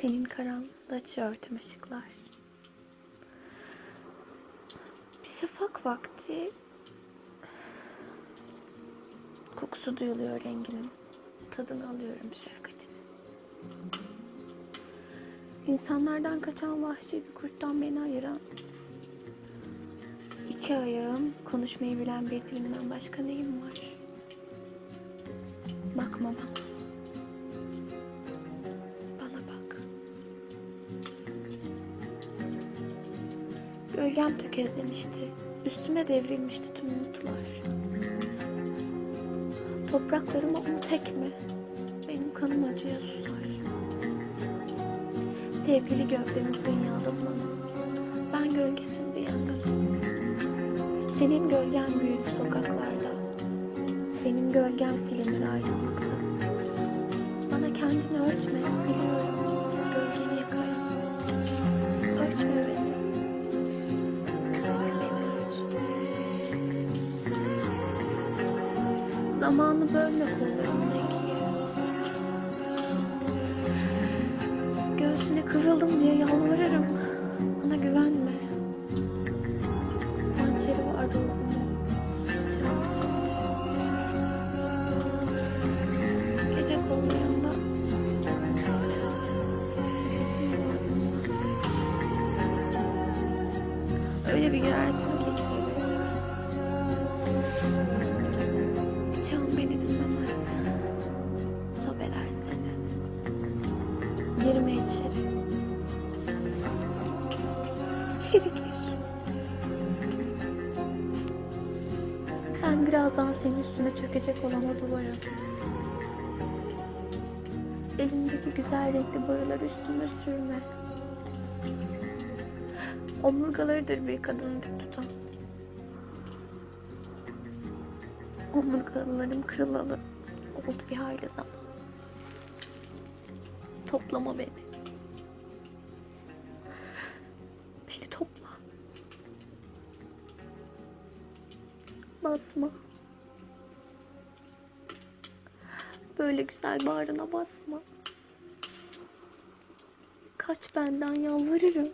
Senin karanlığında açıyor tüm ışıklar. Bir şafak vakti kokusu duyuluyor renginin. Tadını alıyorum şefkatini. İnsanlardan kaçan vahşi bir kurttan beni ayıran iki ayağım konuşmayı bilen bir dilimden başka neyim var? Bakma Gölgem tökezlemişti. Üstüme devrilmişti tüm umutlar. Topraklarıma umut ekme. Benim kanım acıya susar. Sevgili gövdemi dünyada bulamam. Ben gölgesiz bir yangınım. Senin gölgen büyür bu sokaklarda. Benim gölgem silinir aydınlıkta. Bana kendini örtme, biliyorum. Zamanı bölme kollarımdaki. Göğsüne kıvrıldım diye yalvarırım. Bana güvenme. Hançeri var ruhumu. Çağ içinde. Gece kollarında. Nefesim boğazımda. Öyle bir girersin ki içeri. İçeri. İçeri gir. Ben birazdan senin üstüne çökecek olan o duvara. Elindeki güzel renkli boyalar üstüme sürme. Omurgalarıdır bir kadını dik tutan. Omurgalarım kırılalı oldu bir hayli zaman. Toplama beni. Topla. Basma. Böyle güzel bağrına basma. Kaç benden yalvarırım.